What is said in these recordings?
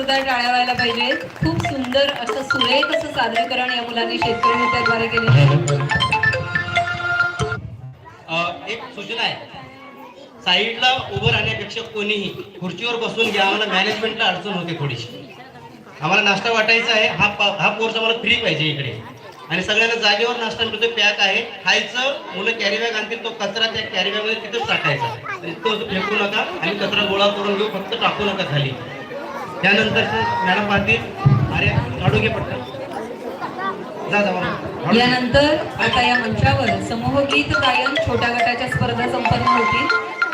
जोरदार टाळ्या व्हायला पाहिजे खूप सुंदर असं सुरेख असं सादरीकरण या मुलांनी शेतकरी नृत्याद्वारे केलेलं आहे. एक सूचना आहे. साईडला उभं राहण्यापेक्षा कोणीही खुर्चीवर बसून घ्या आम्हाला मॅनेजमेंटला अडचण होते थोडीशी. आम्हाला नाश्ता वाटायचा आहे हा हा कोर्स आम्हाला फ्री पाहिजे इकडे. आणि सगळ्यांना जागेवर नाश्ता मिळतो पॅक आहे. खायचं मुलं कॅरी बॅग आणतील तो कचरा त्या कॅरी बॅगमध्ये टाकायचा. तो फेकू नका आणि कचरा गोळा करून घेऊ फक्त टाकू नका खाली. त्यानंतर मॅडम पाहतील. अरे काढू घे पटकन. यानंतर आता या मंचावर समूह गीत गायन छोट्या गटाच्या स्पर्धा संपन्न होतील.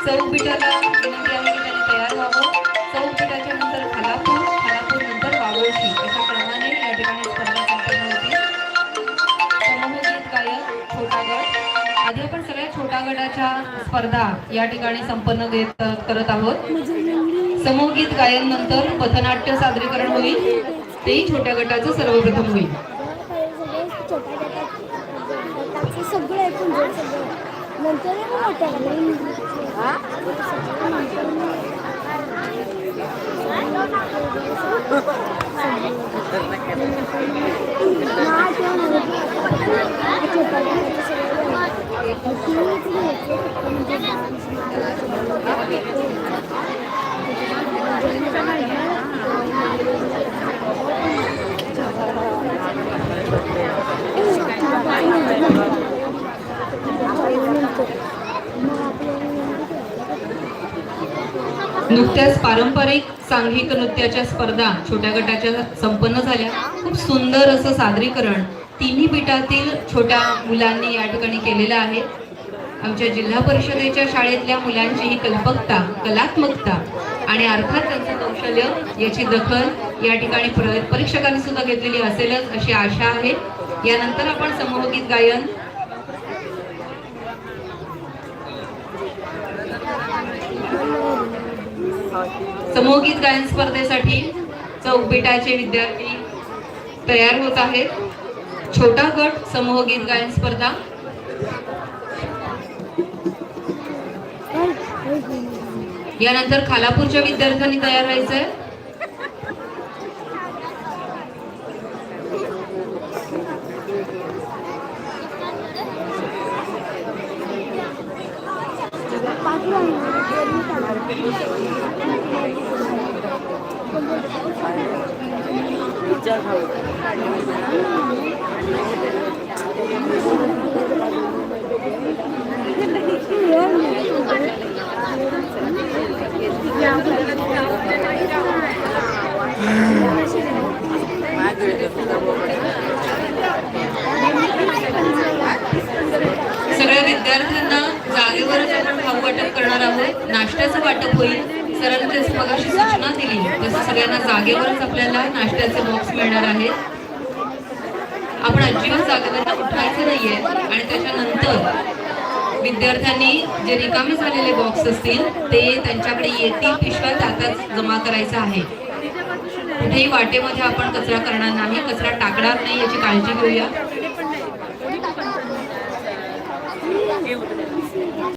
चौपीठाला विनंती आहे की त्यांनी तयार व्हावं. चौपीठाच्या नंतर खालापूर खालापूर नंतर वावळशी अशा क्रमाने या ठिकाणी स्पर्धा संपन्न होतील. समूह गीत गायन छोटा गट. आधी आपण सगळ्या छोट्या गटाच्या स्पर्धा या ठिकाणी संपन्न करत आहोत. समूह गीत गायन नंतर पथनाट्य सादरीकरण होईल. तेही छोट्या गटाचं सर्वप्रथम होईल. नुकत्याच पारंपरिक सांघिक नृत्याच्या स्पर्धा छोट्या गटाच्या संपन्न झाल्या. खूप सुंदर असं सादरीकरण तिन्ही पीठातील छोट्या मुलांनी या ठिकाणी केलेलं आहे. आमच्या जिल्हा परिषदेच्या शाळेतल्या मुलांची ही कल्पकता कलात्मकता आणि अर्थात त्यांचं कौशल्य याची दखल या ठिकाणी प्र- परीक्षकांनी सुद्धा घेतलेली असेलच अशी आशा आहे. यानंतर आपण समूहगीत गायन समूहगीत गायन स्पर्धेसाठी चौकबिटाचे विद्यार्थी तयार होत आहेत. छोटा गट समूहगीत गायन स्पर्धा. यानंतर खालापूरच्या विद्यार्थ्यांनी तयार व्हायचंय. सगळ्या विद्यार्थ्यांना जागेवरच आपण खाऊ वाटप करणार आहोत. नाश्त्याचं वाटप होईल. सरांनी जसं मगाशी सूचना दिली. तसं सगळ्यांना जागेवरच आपल्याला नाश्त्याचे बॉक्स मिळणार आहेत. आपण अजिबात जागेवर उठायचं नाहीये. आणि त्याच्यानंतर विद्यार्थ्यांनी जे रिकामे झालेले बॉक्स असतील ते त्यांच्याकडे येतील पिशव्या त्यातच जमा करायचं आहे. कुठेही वाटेमध्ये आपण कचरा करणार नाही कचरा टाकणार नाही याची काळजी घेऊया.